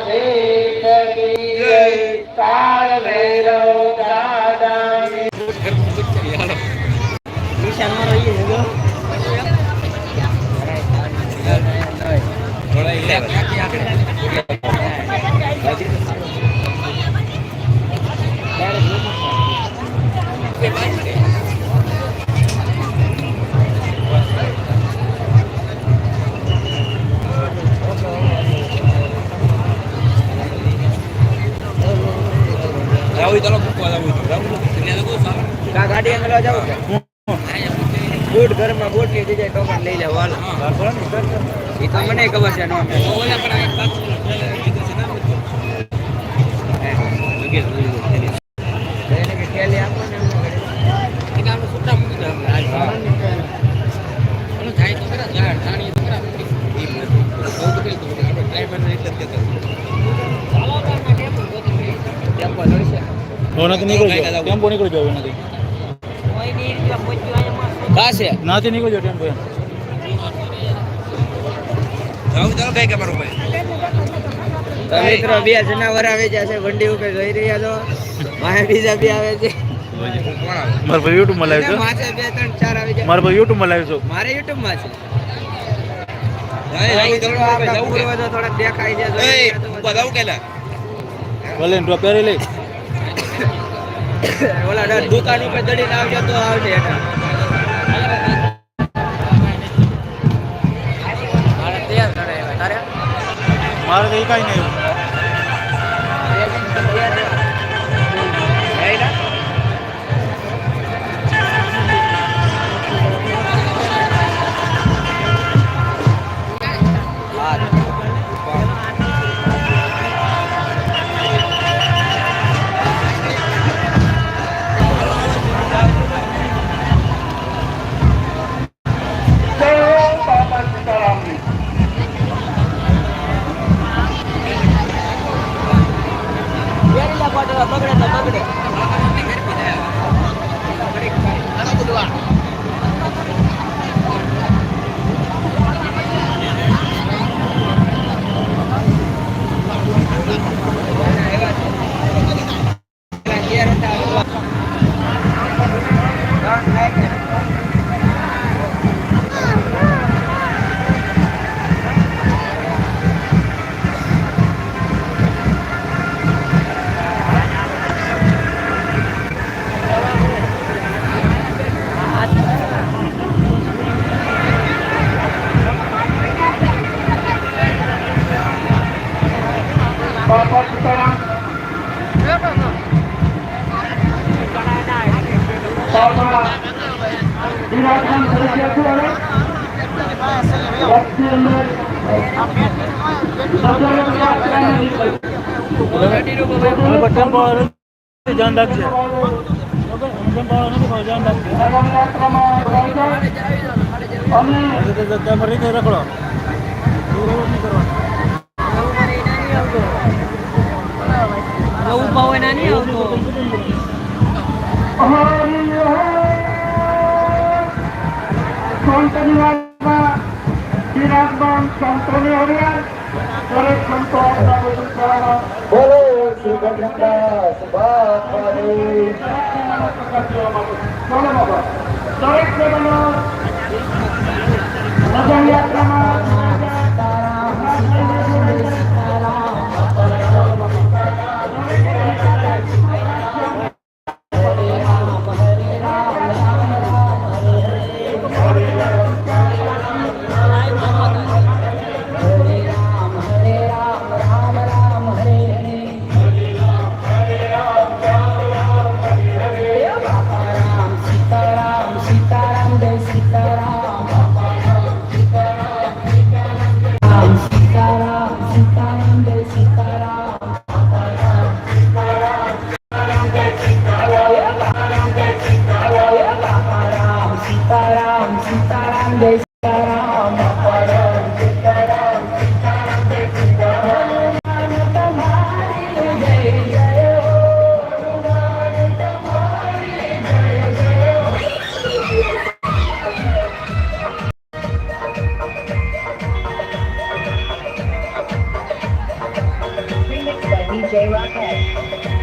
Hey. ગાડી અમે જાવ બૂટ ઘરમાં બૂટ કે દીજે ટોકન લઈ જાવ હાલો એ તો મને ખબર છે નો ઓનાથી નીકળી જાઓ ટેમ્પો નીકળી જાઓ એનાથી. કાશે નાથી નીકળી જાઓ ટેમ્પો એમ. તો મિત્રો બે જનાવર આવે છે વંડી ઉપર જોઈ રહ્યા છો. મારે બીજા બે આવે છે. મારા છે. મારા છું. મારે યુટ્યુબમાં છે થોડો આપણા પૂર્વજો થોડાક ઓલા દુકાન ઉપર ચડીને આવજો તો આવજે મારે. તો એ કાંઈ નહીં. વાળો નથી, ધ્યાન રાખજે ટેમ્પો વાળો નથી પણ ધ્યાન Mawanani ako. Hari সন্তনী বা বিরাজমান সন্তনী হরিয়ান হরেক সন্ত বলো শ্রীকৃষ্ণা সুভাষী চলো বাবা চলে DJ Rockhead.